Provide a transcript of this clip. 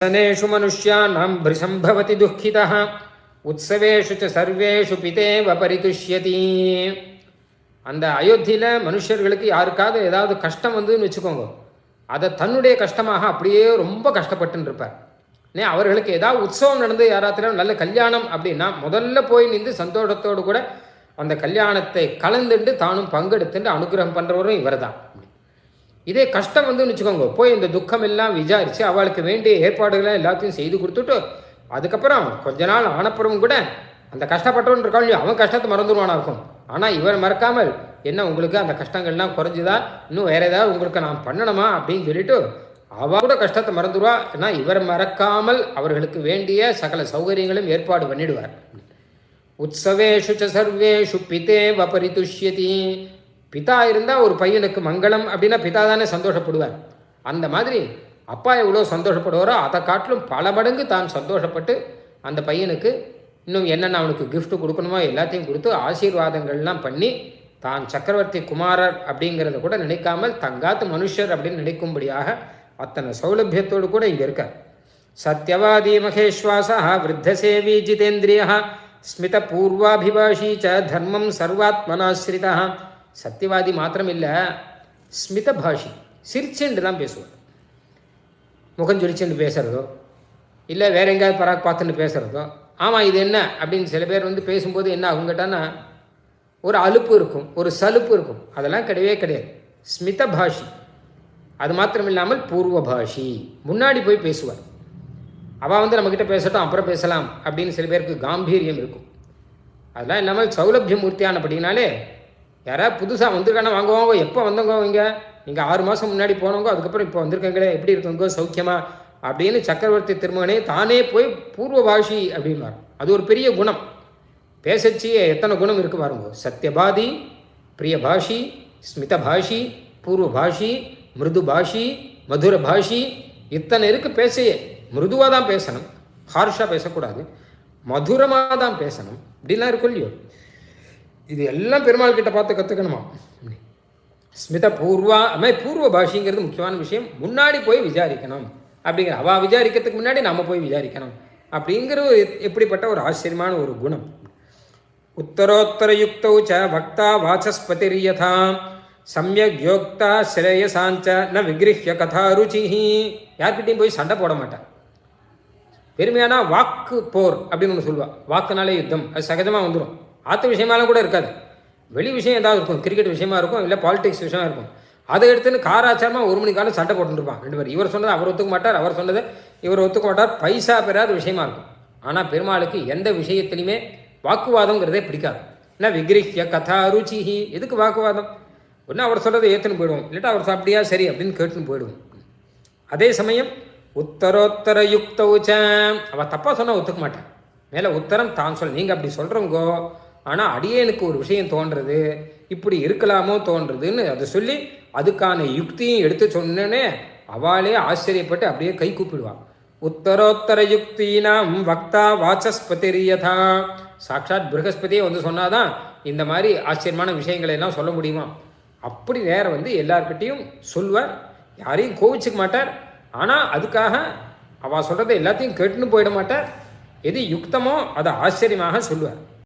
सनेषु मनुष्याणां भृशम्भवति दुःखितः உற்சவேஷு ச சர்வேஷு பிதேவ பரிதுஷ்யதி அந்த அயோத்தியில் மனுஷர்களுக்கு யாருக்காவது ஏதாவது கஷ்டம் வந்துன்னு வச்சுக்கோங்க அதை தன்னுடைய கஷ்டமாக அப்படியே ரொம்ப கஷ்டப்பட்டுன்னு இருப்பார் நே அவர்களுக்கு ஏதாவது உற்சவம் நடந்து யாராத்திரம் நல்ல கல்யாணம் அப்படின்னா முதல்ல போய் நின்று சந்தோஷத்தோடு கூட அந்த கல்யாணத்தை கலந்துட்டு தானும் பங்கெடுத்துட்டு அனுகிரகம் பண்ணுறவரும் இவர் தான் இதே கஷ்டம் வந்து வச்சுக்கோங்க. போய் இந்த துக்கம் எல்லாம் விசாரித்து அவளுக்கு வேண்டிய ஏற்பாடுகளை எல்லாத்தையும் செய்து கொடுத்துட்டு அதுக்கப்புறம் கொஞ்ச நாள் ஆனப்புறம் கூட அந்த கஷ்டப்பட்டவன் இருக்கான் அவன் கஷ்டத்தை மறந்துடுவானா இருக்கும். ஆனால் இவர் மறக்காமல் என்ன உங்களுக்கு அந்த கஷ்டங்கள்லாம் குறைஞ்சுதா? இன்னும் வேறு ஏதாவது உங்களுக்கு நான் பண்ணணுமா? அப்படின்னு சொல்லிட்டு அவ கூட கஷ்டத்தை மறந்துடுவா ஏன்னா இவர் மறக்காமல் அவர்களுக்கு வேண்டிய சகல சௌகரியங்களும் ஏற்பாடு பண்ணிடுவார். உற்சவேஷு சர்வேஷு பிதேவ பரிதுஷ்யதி. பிதா இருந்தால் ஒரு பையனுக்கு மங்களம் அப்படின்னா பிதா தானே சந்தோஷப்படுவார். அந்த மாதிரி அப்பா எவ்வளோ சந்தோஷப்படுவாரோ அதை காட்டிலும் பல மடங்கு தான் சந்தோஷப்பட்டு அந்த பையனுக்கு இன்னும் என்னென்ன அவனுக்கு கிஃப்ட்டு கொடுக்கணுமோ எல்லாத்தையும் கொடுத்து ஆசீர்வாதங்கள்லாம் பண்ணி தான் சக்கரவர்த்தி குமாரர் அப்படிங்கிறத கூட நினைக்காமல் தங்காத்து மனுஷர் அப்படின்னு நினைக்கும்படியாக அத்தனை சௌலபியத்தோடு கூட இங்கே இருக்கார். சத்யவாதி மகேஸ்வாசா விருத்தசேவி ஜிதேந்திரியா ஸ்மித பூர்வாபிபாஷி ச தர்மம் சர்வாத்மனாஸ்ரிதா. சத்தியவாதி மாத்திரம் இல்லை ஸ்மித பாஷி சிரிச்சுண்டு தான் பேசுவார். முகம் சுரிச்சுண்டு பேசுகிறதோ இல்லை வேற எங்கேயாவது பராக் பார்த்துட்டு பேசுகிறதோ ஆமாம் இது என்ன? அப்படின்னு சில பேர் வந்து பேசும்போது என்ன ஆகும் ஒரு அலுப்பு இருக்கும் ஒரு சலுப்பு இருக்கும். அதெல்லாம் கிடையவே கிடையாது. ஸ்மித பாஷி. அது மாத்திரம் இல்லாமல் பூர்வ பாஷி. முன்னாடி போய் பேசுவார். அவள் வந்து நம்மக்கிட்ட பேசட்டும் அப்புறம் பேசலாம் அப்படின்னு சில பேருக்கு காம்பீரியம் இருக்கும். அதெல்லாம் இல்லாமல் சௌலபிய மூர்த்தியானபடினாலே யாராவது புதுசாக வந்திருக்கானா வாங்குவாங்க எப்போ வந்தவங்க இங்க? நீங்கள் ஆறு மாதம் முன்னாடி போனவங்க அதுக்கப்புறம் இப்போ வந்திருக்கீங்களே எப்படி இருக்குங்க சௌக்கியமா? அப்படின்னு சக்கரவர்த்தி திருமகனே தானே போய் பூர்வ பாஷி அப்படின்வார் அது ஒரு பெரிய குணம். பேசச்சு எத்தனை குணம் இருக்கு பாருங்க. சத்யபாதி பிரிய பாஷி ஸ்மித பாஷி பூர்வ பாஷி மிருது பாஷி மதுர பாஷி இத்தனை இருக்கு பேசையே. மிருதுவாக தான் பேசணும் ஹார்ஷாக பேசக்கூடாது மதுரமாக தான் பேசணும். இப்படிலாம் இருக்கும் இல்லையோ? இது எல்லாம் பெருமாள் கிட்ட பார்த்து கற்றுக்கணுமா ஸ்மித பூர்வா அமை பூர்வ பாஷிங்கிறது முக்கியமான விஷயம். முன்னாடி போய் விசாரிக்கணும். அப்படிங்கிற அவள் விசாரிக்கிறதுக்கு முன்னாடி நம்ம போய் விசாரிக்கணும். அப்படிங்கிற ஒரு எப்படிப்பட்ட ஒரு ஆச்சரியமான ஒரு குணம். உத்தரோத்தரயுக்தௌ ச பக்தா வாசஸ்பதிர்யதா சமயக் யோக்தா ஸ்ரேயசாஞ்ச ந விக்ரிஹ்ய கதா ருச்சிஹி. யார்கிட்டையும் போய் சண்டை போட மாட்டான் பெருமையான வாக்கு போர் அப்படின்னு ஒன்று சொல்லுவாள் வாக்குனாலே யுத்தம். அது சகஜமாக வந்துடும் ஆற்று விஷயமாலாம் கூட இருக்காது. வெளி விஷயம் ஏதாவது இருக்கும். கிரிக்கெட் விஷயமா இருக்கும். இல்லை பாலிடிக்ஸ் விஷயமா இருக்கும். அதை எடுத்துன்னு காராச்சாரமாக ஒரு மணி காலம் சண்டை போட்டுருப்பான் ரெண்டு பேர் இவர் சொன்னது அவர் ஒத்துக்க மாட்டார் அவர் சொன்னதை இவர் ஒத்துக்க மாட்டார். பைசா பெறாத விஷயமா இருக்கும். ஆனால் பெருமாளுக்கு எந்த விஷயத்துலையுமே வாக்குவாதங்கிறதே பிடிக்காது. என்ன விக்ரிஹிய கதா ருச்சிஹி. எதுக்கு வாக்குவாதம்? ஒன்று அவர் சொல்கிறத ஏற்றுன்னு போயிடுவோம். இல்லாட்டா அவர் சாப்பிட்டியா? சரி அப்படின்னு கேட்டுன்னு போயிடுவோம். அதே சமயம் உத்தரோத்தர யுக்தவுச்ச அவள் தப்பாக சொன்னால் ஒத்துக்க மாட்டேன் மேலே உத்தரம் தான் சொல். நீங்கள் அப்படி சொல்கிறவங்கோ ஆனால் அடியேனுக்கு ஒரு விஷயம் தோன்றது இப்படி இருக்கலாமோ தோன்றதுன்னு அதை சொல்லி அதுக்கான யுக்தியும் எடுத்து சொன்னேனே அவளே ஆச்சரியப்பட்டு அப்படியே கை கூப்பிடுவாள் உத்தரோத்தர யுக்தினாம் வக்தா வாச்சஸ்பதிரியதா சாட்சாத் ப்ரகஸ்பதியே வந்து சொன்னாதான் இந்த மாதிரி ஆச்சரியமான விஷயங்களை எல்லாம் சொல்ல முடியுமா? அப்படி வேற வந்து எல்லார்கிட்டையும் சொல்வார். யாரையும் கோவிச்சுக்க மாட்டார். ஆனால் அதுக்காக அவள் சொல்கிறத எல்லாத்தையும் கேட்டுன்னு போயிட மாட்டார். எது யுக்தமோ அதை ஆச்சரியமாக சொல்லுவார்